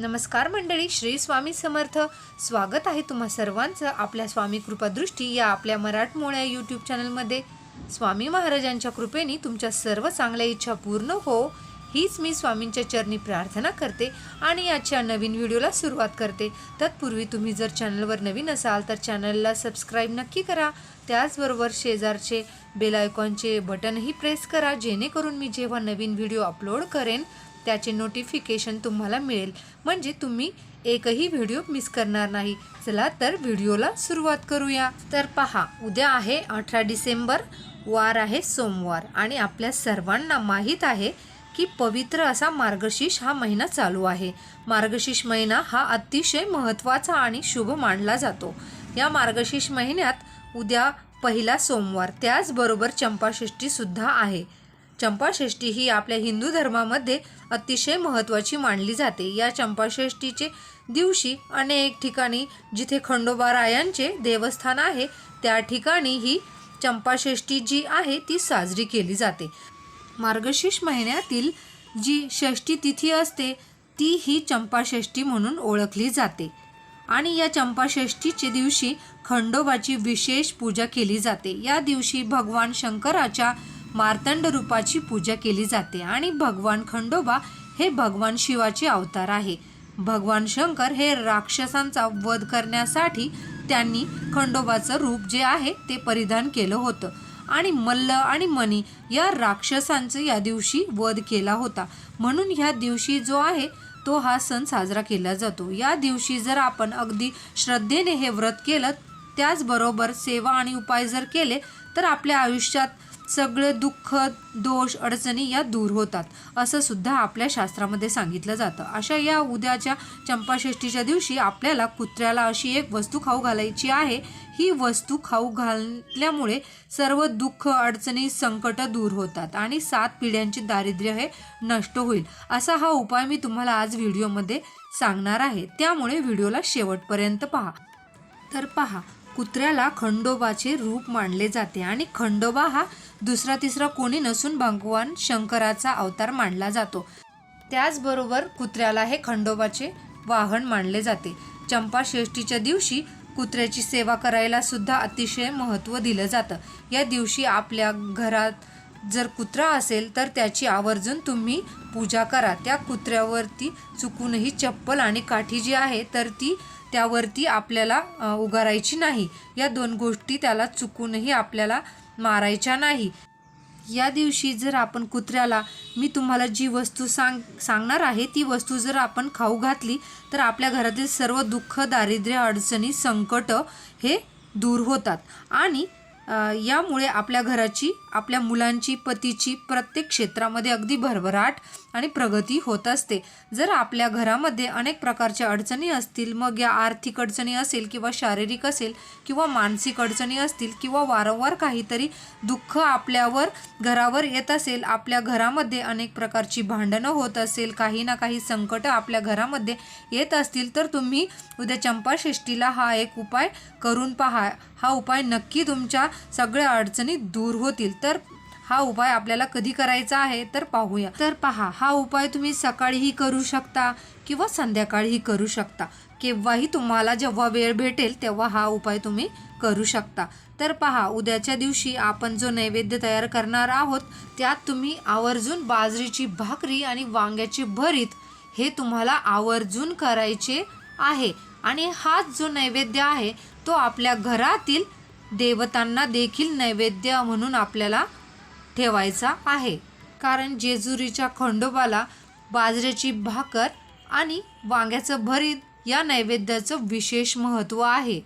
नमस्कार मंडळी श्री स्वामी समर्थ. स्वागत आहे तुम्हा सर्वांचं आपल्या स्वामी कृपादृष्टी या आपल्या मराठमोळ्या यूट्यूब चॅनलमध्ये स्वामी महाराजांच्या कृपेने तुमच्या सर्व चांगल्या इच्छा पूर्ण हो हीच मी स्वामींच्या चरणी प्रार्थना करते आणि आजच्या नवीन व्हिडिओला सुरुवात करते. तत्पूर्वी तुम्ही जर चॅनलवर नवीन असाल तर चॅनलला सबस्क्राईब नक्की करा. त्याचबरोबर शेजारचे बेल आयकॉनचे बटनही प्रेस करा जेणेकरून मी जेव्हा नवीन व्हिडिओ अपलोड करेन त्याचे नोटिफिकेशन तुम्हाला मिळेल. म्हणजे तुम्ही एकही व्हिडिओ मिस करणार नाही. चला तर व्हिडिओला सुरुवात करूया. तर पहा उद्या आहे अठरा डिसेंबर वार आहे सोमवार. आणि आपल्या सर्वांना माहीत आहे की पवित्र असा मार्गशीर्ष हा महिना चालू आहे. मार्गशीर्ष महिना हा अतिशय महत्त्वाचा आणि शुभ मानला जातो. या मार्गशीर्ष महिन्यात उद्या पहिला सोमवार. त्याचबरोबर चंपाषष्ठीसुद्धा आहे. चंपाषष्ठी ही आपल्या हिंदू धर्मामध्ये अतिशय महत्त्वाची मानली जाते. या चंपाषष्ठीचे दिवशी अनेक ठिकाणी जिथे खंडोबारायांचे देवस्थान आहे त्या ठिकाणी ही चंपाषष्ठी जी आहे ती साजरी केली जाते. मार्गशीर्ष महिन्यातील जी षष्ठी तिथी असते ती ही चंपाषष्ठी म्हणून ओळखली जाते. आणि या चंपाषष्ठीचे दिवशी खंडोबाची विशेष पूजा केली जाते. या दिवशी भगवान शंकराच्या मार्तंड रूपाची पूजा केली जाते आणि भगवान खंडोबा हे भगवान शिवाचे अवतार आहे. भगवान शंकर हे राक्षसांचा वध करण्यासाठी त्यांनी खंडोबाचं रूप जे आहे ते परिधान केलं होतं. आणि मल्ल आणि मणी या राक्षसांचं या दिवशी वध केला होता. म्हणून ह्या दिवशी जो आहे तो हा सण साजरा केला जातो. या दिवशी जर आपण अगदी श्रद्धेने हे व्रत केलं त्याचबरोबर सेवा आणि उपाय जर केले तर आपल्या आयुष्यात सगळे दुःख दोष अडचणी या दूर होतात. असं सुद्धा आपल्या शास्त्रामध्ये सांगितलं जातं. अशा या उद्याच्या चंपाषष्ठीच्या दिवशी आपल्याला कुत्र्याला अशी एक वस्तू खाऊ घालायची आहे. ही वस्तू खाऊ घालल्यामुळे सर्व दुःख अडचणी संकट दूर होतात आणि सात पिढ्यांचे दारिद्र्य हे नष्ट होईल. असा हा उपाय मी तुम्हाला आज व्हिडिओमध्ये सांगणार आहे. त्यामुळे व्हिडिओला शेवटपर्यंत पहा. तर पहा कुत्र्याला खंडोबाचे रूप मानले जाते आणि खंडोबा हा दुसरा तिसरा कोणी नसून भगवान शंकराचा अवतार मानला जातो. त्याचबरोबर कुत्र्याला हे खंडोबाचे वाहन मानले जाते. चंपाषष्ठीच्या दिवशी कुत्र्याची सेवा करायला सुद्धा अतिशय महत्त्व दिलं जातं. या दिवशी आपल्या घरात जर कुत्रा असेल तर त्याची आवर्जून तुम्ही पूजा करा. त्या कुत्र्यावरती चुकूनही चप्पल आणि काठी जी आहे तर ती त्यावरती आपल्याला उगारायची नाही. या दोन गोष्टी त्याला चुकूनही आपल्याला मारायच्या नाही. या दिवशी जर आपण कुत्र्याला मी तुम्हाला जी वस्तू सांग सांगणार आहे ती वस्तू जर आपण खाऊ घातली तर आपल्या घरातील सर्व दुःख दारिद्र्य अडचणी संकट हे दूर होतात. आणि यामुळे आपल्या घराची आपल्या मुलांची पतीची प्रत्येक क्षेत्रामध्ये अगदी भरभराट आणि प्रगती होत असते. जर आपल्या घरामध्ये अनेक प्रकारच्या अडचणी असतील मग या आर्थिक अडचणी असेल किंवा शारीरिक असेल किंवा मानसिक अडचणी असतील किंवा वारंवार काहीतरी दुःख आपल्यावर घरावर येत असेल आपल्या घरामध्ये अनेक प्रकारची भांडणं होत असेल काही ना काही संकट आपल्या घरामध्ये येत असतील तर तुम्ही उद्या चंपाषष्ठीला हा एक उपाय करून पहा. हा उपाय नक्की तुमच्या सगळ्या अडचणी दूर होतील. तर हा उपाय आपल्याला कधी करायचा आहे तर पाहूया. तर पहा हा उपाय तुम्ही सकाळीही करू शकता किंवा संध्याकाळीही करू शकता. केव्हाही तुम्हाला जेव्हा वेळ भेटेल तेव्हा हा उपाय तुम्ही करू शकता. तर पहा उद्याच्या दिवशी आपण जो नैवेद्य तयार करणार आहोत त्यात तुम्ही आवर्जून बाजरीची भाकरी आणि वांग्याची भरीत हे तुम्हाला आवर्जून करायचे आहे. आणि हाच जो नैवेद्य आहे तो आपल्या घरातील देवतांना देखील नैवेद्य म्हणून आपल्याला ठेवायचा आहे. कारण जेजुरीच्या खंडोबाला बाजऱ्याची भाकर आणि वांग्याचं भरीत या नैवेद्याचं विशेष महत्त्व आहे.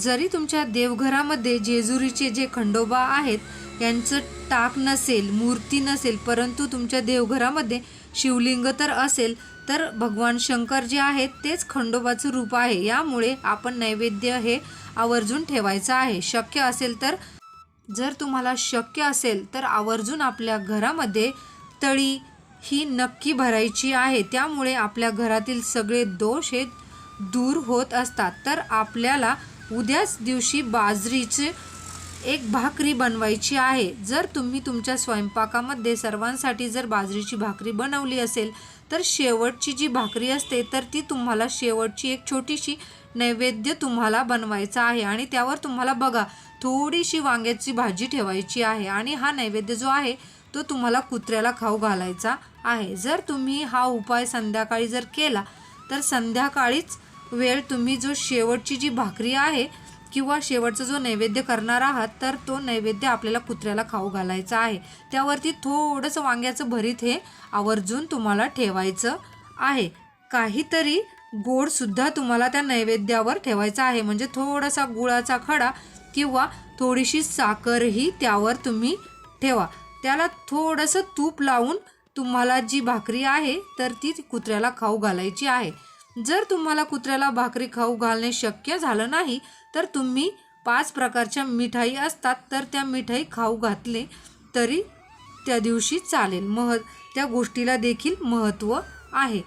जरी तुमच्या देवघरामध्ये जेजुरीचे जे खंडोबा आहेत यांचं टाक नसेल मूर्ती नसेल परंतु तुमच्या देवघरामध्ये शिवलिंग तर असेल तर भगवान शंकर जे आहेत तेच खंडोबाचं रूप आहे. यामुळे आपण नैवेद्य हे आवर्जून ठेवायचं आहे. शक्य असेल तर जर तुम्हाला शक्य असेल तर आवर्जून आपल्या घरामध्ये तळी ही नक्की भरायची आहे. त्यामुळे आपल्या घरातील सगळे दोष हे दूर होत असतात. तर आपल्याला उद्याच दिवशी बाजरीचे एक भाकरी बनवायची आहे. जर तुम्ही तुमच्या स्वयंपाकामध्ये सर्वांसाठी जर बाजरीची भाकरी बनवली असेल तर शेवटची जी भाकरी असते तर ती तुम्हाला शेवटची एक छोटीशी नैवेद्य तुम्हाला बनवायचा आहे आणि त्यावर तुम्हाला बघा थोडीशी वांग्याची भाजी ठेवायची आहे आणि हा नैवेद्य जो आहे तो तुम्हाला कुत्र्याला खाऊ घालायचा आहे. जर तुम्ही हा उपाय संध्याकाळी जर केला तर संध्याकाळीच वेळ तुम्ही जो शेवटची जी भाकरी आहे किंवा शेवटचा जो नैवेद्य करणार आहात तर तो नैवेद्य आपल्याला कुत्र्याला खाऊ घालायचा आहे. त्यावरती थोडंसं वांग्याचं भरीत हे आवर्जून तुम्हाला ठेवायचं आहे. काहीतरी गोडसुद्धा तुम्हाला त्या नैवेद्यावर ठेवायचा आहे. म्हणजे थोडासा गुळाचा खडा किंवा थोडीशी साखरही त्यावर तुम्ही ठेवा. त्याला थोडंसं तूप लावून तुम्हाला जी भाकरी आहे तर ती कुत्र्याला खाऊ घालायची आहे. जर तुम्हाला कुत्र्याला भाकरी खाऊ घालणे शक्य झालं नाही तर तुम्ही पाच प्रकारच्या मिठाई असतात तर त्या मिठाई खाऊ घातले तरी त्या दिवशी चालेल. मह त्या गोष्टीला देखील महत्त्व आहे.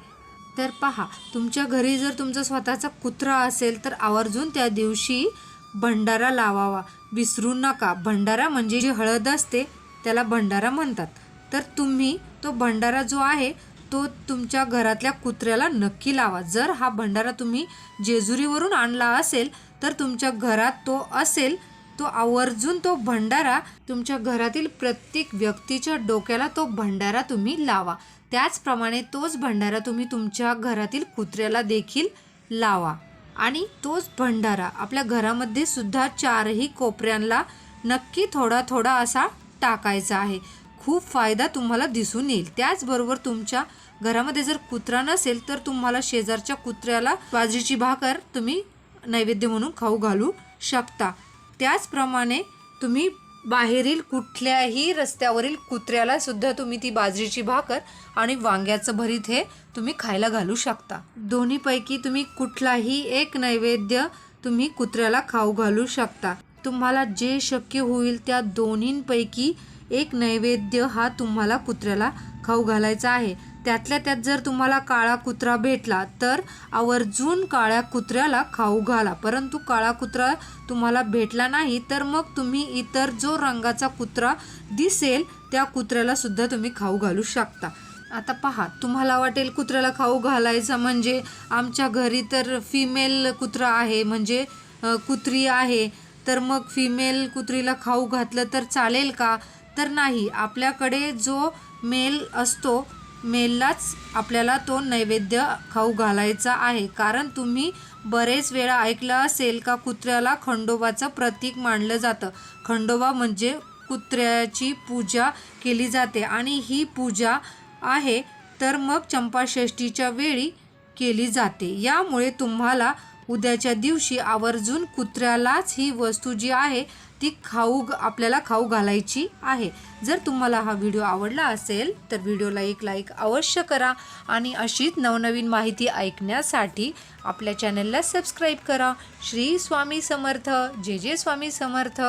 तर पहा तुमच्या घरी जर तुमचा स्वतःचा कुत्रा असेल तर आवर्जून त्या दिवशी भंडारा लावावा. विसरू नका. भंडारा म्हणजे जी हळद असते त्याला भंडारा म्हणतात. तर तुम्ही तो भंडारा जो आहे तो तुमच्या घरातल्या कुत्र्याला नक्की लावा. जर हा भंडारा तुम्ही जेजुरीवरून आणला असेल तर तुमच्या घरात तो असेल तो आवर्जून तो भंडारा तुमच्या घरातील प्रत्येक व्यक्तीच्या डोक्याला तो भंडारा तुम्ही लावा. त्याचप्रमाणे तोच भंडारा तुम्ही तुमच्या घरातील कुत्र्याला देखील लावा. आणि तोच भंडारा आपल्या घरामध्ये सुद्धा चारही कोपऱ्यांना नक्की थोडा थोडा असा टाकायचा आहे. खूप फायदा तुम्हाला दिसून येईल. त्याचबरोबर तुमच्या घरामध्ये जर कुत्रा नसेल तर तुम्हाला शेजारच्या कुत्र्याला बाजरीची भाकर तुम्ही नैवेद्य म्हणून खाऊ घालू शकता. त्याचप्रमाणे तुम्ही बाहेरील कुठल्याही रस्त्यावरील कुत्र्याला सुद्धा तुम्ही ती बाजरीची भाकर आणि वांग्याचं भरीत हे तुम्ही खायला घालू शकता. दोन्हीपैकी तुम्ही कुठलाही एक नैवेद्य तुम्ही कुत्र्याला खाऊ घालू शकता. तुम्हाला जे शक्य होईल त्या दोन्हींपैकी एक नैवेद्य हा तुम्हाला कुत्र्याला खाऊ घालायचा आहे. त्यातल्या त्यात जर तुम्हाला काळा कुत्रा भेटला तर आवर्जून काळ्या कुत्र्याला खाऊ घाला. परंतु काळा कुत्रा तुम्हाला भेटला नाही तर मग तुम्ही इतर जो रंगाचा कुत्रा दिसेल त्या कुत्र्याला सुद्धा तुम्ही खाऊ घालू शकता. आता पहा तुम्हाला वाटेल कुत्र्याला खाऊ घालायचं म्हणजे आमच्या घरी तर फिमेल कुत्रा आहे म्हणजे कुत्री आहे. तर मग फिमेल कुत्रीला खाऊ घातलं तर चालेल का? तर नाही. आपल्याकडे जो मेल असतो मेललाच आपल्याला तो नैवेद्य खाऊ घालायचा आहे. कारण तुम्ही बरेच वेळा ऐकलं असेल का कुत्र्याला खंडोबाचं प्रतीक मानलं जातं. खंडोबा म्हणजे कुत्र्याची पूजा केली जाते आणि ही पूजा आहे तर मग चंपाषष्ठीच्या वेळी केली जाते. यामुळे तुम्हाला उद्याच्या दिवशी आवर्जून कुत्र्यालाच ही वस्तू जी आहे ती खाऊ आपल्याला खाऊ घालायची आहे. जर तुम्हाला हा व्हिडिओ आवडला असेल तर व्हिडिओला एक लाईक अवश्य करा आणि अशीच नवनवीन माहिती ऐकण्यासाठी आपल्या चॅनलला सबस्क्राईब करा. श्री स्वामी समर्थ. जे जे स्वामी समर्थ.